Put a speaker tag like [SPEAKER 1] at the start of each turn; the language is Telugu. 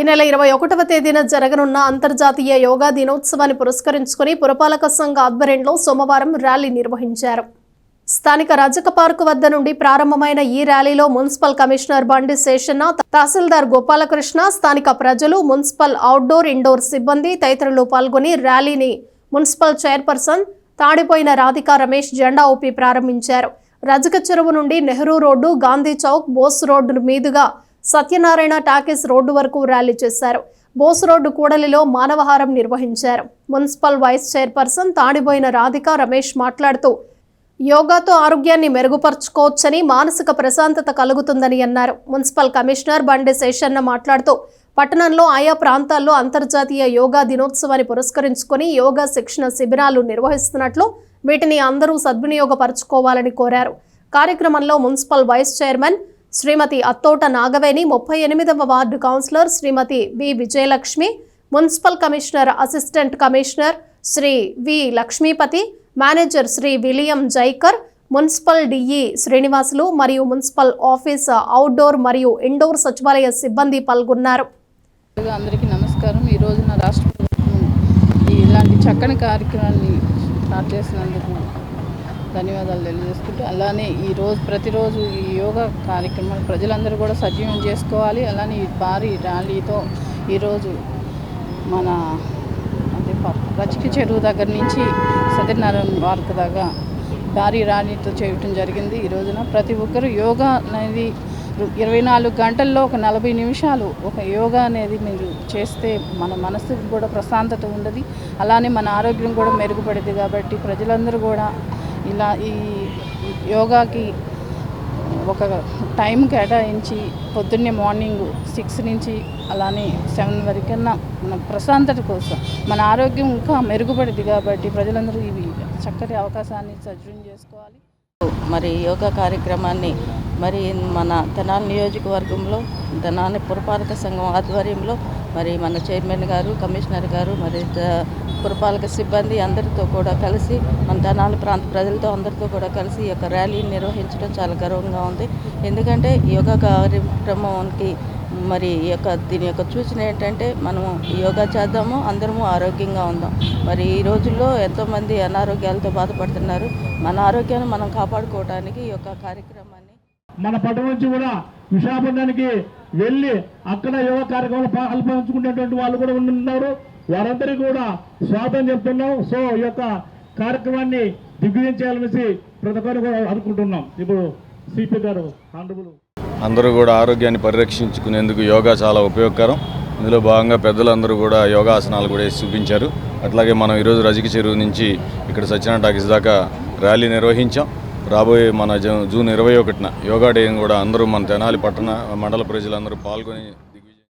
[SPEAKER 1] ఈ నెల ఇరవై ఒకటవ తేదీన జరగనున్న అంతర్జాతీయ యోగా దినోత్సవాన్ని పురస్కరించుకుని పురపాలక సంఘ ఆధ్వర్యంలో సోమవారం ర్యాలీ నిర్వహించారు. స్థానిక రజక పార్కు వద్ద నుండి ప్రారంభమైన ఈ ర్యాలీలో మున్సిపల్ కమిషనర్ బండి శేషన్న తహసీల్దార్ గోపాలకృష్ణ స్థానిక ప్రజలు మున్సిపల్ అవుట్డోర్ ఇండోర్ సిబ్బంది తదితరులు పాల్గొని ర్యాలీని మున్సిపల్ చైర్పర్సన్ తాడిపోయిన రాధికా రమేష్ జెండా ఊపి ప్రారంభించారు. రజక చెరువు నుండి నెహ్రూ రోడ్డు గాంధీ చౌక్ బోస్ రోడ్డు మీదుగా సత్యనారాయణ టాకీస్ రోడ్డు వరకు ర్యాలీ చేశారు. బోస్ రోడ్డు కూడలిలో మానవహారం నిర్వహించారు. Municipal vice chairperson Tadipoyina Radhika Ramesh మాట్లాడుతూ యోగాతో ఆరోగ్యాన్ని మెరుగుపరుచుకోవచ్చని మానసిక ప్రశాంతత కలుగుతుందని అన్నారు. మున్సిపల్ కమిషనర్ బండి శేషన్న మాట్లాడుతూ పట్టణంలో ఆయా ప్రాంతాల్లో అంతర్జాతీయ యోగా దినోత్సవాన్ని పురస్కరించుకొని యోగా శిక్షణ శిబిరాలు నిర్వహిస్తున్నట్లు వీటిని అందరూ సద్వినియోగపరచుకోవాలని కోరారు. కార్యక్రమంలో municipal vice chairman Shrimati Attota Nagaveni ముప్పై ఎనిమిదవ ward councillor Shrimati V Vijayalakshmi municipal commissioner assistant commissioner Shri V Lakshmipathi manager Shri William Jaikar municipal DE Srinivasulu మరియు మున్సిపల్ ఆఫీస్ అవుట్డోర్ మరియు ఇండోర్ సచివాలయ సిబ్బంది పాల్గొన్నారు.
[SPEAKER 2] అందరికీ నమస్కారం. ఈ రోజున రాష్ట్ర ప్రభుత్వం ఇలాంటి చక్కని కార్యక్రమాన్ని స్టార్ట్ చేసినందుకు ధన్యవాదాలు తెలియజేసుకుంటూ అలానే ఈ రోజు ప్రతిరోజు ఈ యోగా కార్యక్రమాలు ప్రజలందరూ కూడా సజీవం చేసుకోవాలి. అలానే ఈ భారీ ర్యాలీతో ఈరోజు మన అంటే రచిక చెరువు దగ్గర నుంచి సత్యనారాయణ పార్క్ దాకా భారీ ర్యాలీతో చేయటం జరిగింది. ఈ రోజున ప్రతి ఒక్కరూ యోగా అనేది ఇరవై నాలుగు గంటల్లో ఒక నలభై నిమిషాలు ఒక యోగా అనేది మీరు చేస్తే మన మనసుకు కూడా ప్రశాంతత ఉండదు. అలానే మన ఆరోగ్యం కూడా మెరుగుపడింది కాబట్టి ప్రజలందరూ కూడా ఇలా ఈ యోగాకి ఒక టైం కేటాయించి పొద్దున్నే మార్నింగ్ సిక్స్ నుంచి అలానే సెవెన్ వరకన్నా మన ప్రశాంతత కోసం మన ఆరోగ్యం ఇంకా మెరుగుపడింది కాబట్టి ప్రజలందరూ ఇవి చక్కటి అవకాశాన్ని సజ్జం చేసుకోవాలి.
[SPEAKER 3] మరి యోగా కార్యక్రమాన్ని మరి మన తెనాలి నియోజకవర్గంలో తెనాలి పురపాలక సంఘం ఆధ్వర్యంలో మరి మన చైర్మన్ గారు కమిషనర్ గారు మరి పురపాలక సిబ్బంది అందరితో కూడా కలిసి మన తెనాలి ప్రాంత ప్రజలతో అందరితో కూడా కలిసి ఈ యొక్క ర్యాలీని నిర్వహించడం చాలా గర్వంగా ఉంది. ఎందుకంటే యోగా కార్యక్రమానికి మరి ఈ యొక్క దీని యొక్క సూచన ఏంటంటే మనము యోగా చేద్దాము అందరము ఆరోగ్యంగా ఉందాం. మరి ఈ రోజుల్లో ఎంతోమంది అనారోగ్యాలతో బాధపడుతున్నారు. మన ఆరోగ్యాన్ని మనం కాపాడుకోవడానికి ఈ యొక్క కార్యక్రమాన్ని
[SPEAKER 4] మన పట్టు నుంచి కూడా విశాఖపట్నానికి వెళ్ళి అక్కడ యోగ కార్యక్రమాలు పాల్పంచుకునేటువంటి వాళ్ళు కూడా ఉన్నారు. వారందరికీ కూడా స్వాగతం చెప్తున్నాం. సో ఈ యొక్క కార్యక్రమాన్ని దిగ్విజయం చేయాలనేసి ప్రతి ఒక్కరు కూడా అనుకుంటున్నాం. ఇప్పుడు సిపి గారు ఆనరబుల్
[SPEAKER 5] అందరూ కూడా ఆరోగ్యాన్ని పరిరక్షించుకునేందుకు యోగా చాలా ఉపయోగకరం. ఇందులో భాగంగా పెద్దలందరూ కూడా యోగాసనాలు కూడా వేసి చూపించారు. అట్లాగే మనం ఈరోజు రజిక చెరువు నుంచి ఇక్కడ సత్యనారాయణ టాకీస్ దాకా ర్యాలీ నిర్వహించాం. రాబోయే మన జూన్ ఇరవై ఒకటిన యోగా డేని కూడా అందరూ మన తెనాలి పట్టణ మండల ప్రజలందరూ పాల్గొని